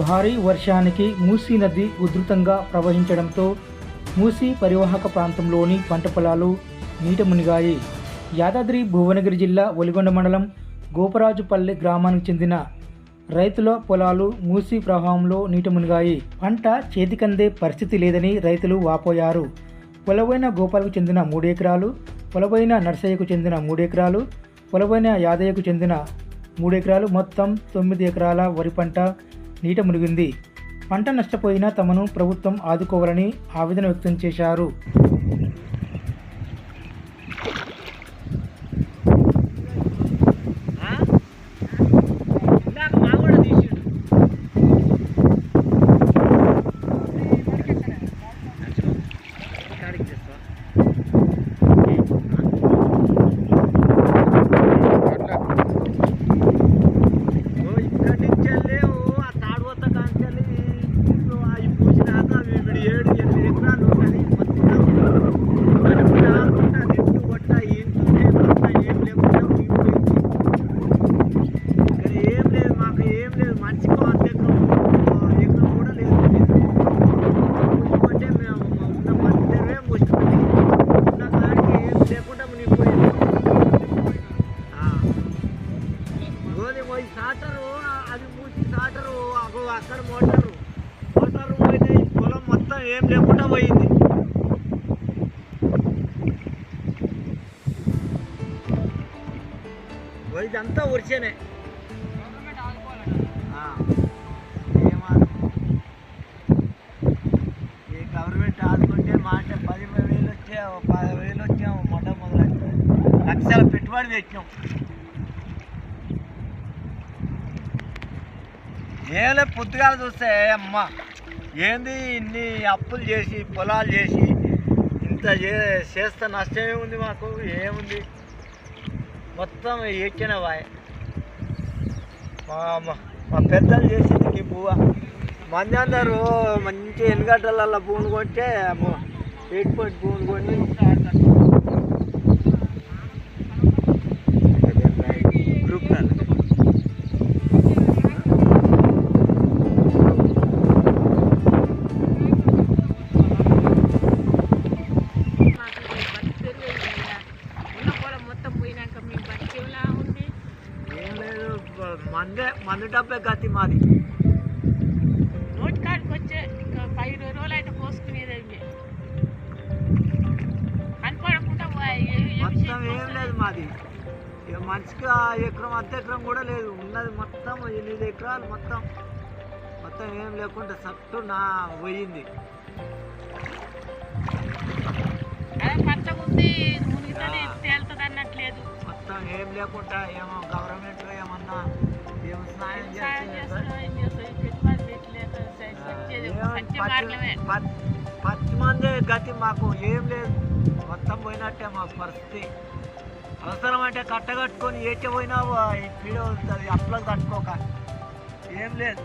భారీ వర్షానికి మూసీ నది ఉధృతంగా ప్రవహించడంతో మూసీ పరివాహక ప్రాంతంలోని పంట పొలాలు నీట మునిగాయి. యాదాద్రి భువనగిరి జిల్లా ఒలిగొండ మండలం గోపరాజుపల్లి గ్రామానికి చెందిన రైతుల పొలాలు మూసీ ప్రవాహంలో నీట మునిగాయి. పంట చేతికందే పరిస్థితి లేదని రైతులు వాపోయారు. పొలవైన గోపాలకు చెందిన మూడు ఎకరాలు పొలవైన నర్సయ్యకు చెందిన మూడు ఎకరాలు పొలవైన యాదయ్యకు చెందిన మూడు ఎకరాలు మొత్తం తొమ్మిది ఎకరాల వరి పంట నీట మునిగింది. పంట నష్టపోయినా తమను ప్రభుత్వం ఆదుకోవాలని ఆవేదన వ్యక్తం చేశారు. ఆ. గోధుమ పోయి సాటరు అది మూసి సాటరు అక్కడ మోటారు. మొత్తం ఏం లేకుండా పోయింది. ఇదంతా ఉరిచేనే ఈ గవర్నమెంట్ ఆదుకుంటే మాట పది వేలు వచ్చే పది వేలు వచ్చాము మొట్ట మొదలు లక్షల పెట్టుబడి పెట్టినాం. ఏలే పొద్దుగాల చూస్తే అమ్మ. ఏంది ఇన్ని అప్పులు చేసి పొలాలు చేసి ఇంత చే- చేస్తే నష్టమే ఉంది మాకు ఏముంది? మొత్తం ఎక్కిన వాయ్. మా మా- పెద్దలు చేసింది ఈ పువ్వ మంది అందరూ మంచి ఎన్నిగడ్డలలో భూమి కొంటే ఎయిట్ పాయింట్ భూమి కొని గ్రూప్ మాకు బతికేది లేదా? ఉన్న పొలం మొత్తం పోయినాక మీ బతికేలా ఉంది ఏం లేదు మందే మందు డబ్బే గతి మాది. వచ్చే పది రోజులు అయితే కనపడకుండా మొత్తం ఏం లేదు మాది. ఇక మనిషికి ఆ ఎకరం అర్ధ ఎకరం కూడా లేదు. ఉన్నది మొత్తం ఎనిమిది ఎకరాలు మొత్తం. మొత్తం ఏం లేకుండా సట్టు నా పోయింది. మొత్తం ఏం లేకుండా ఏమో పచ్చి- మార్గమే మంది గతి మాకు ఏం లేదు. మొత్తం పోయినట్టే మాకు పరిస్థితి. అవసరం అంటే కట్టగట్టుకొని ఏచ పోయినా ఈ పీడ వస్తుంది అప్పులకు కట్టుకోక ఏం లేదు.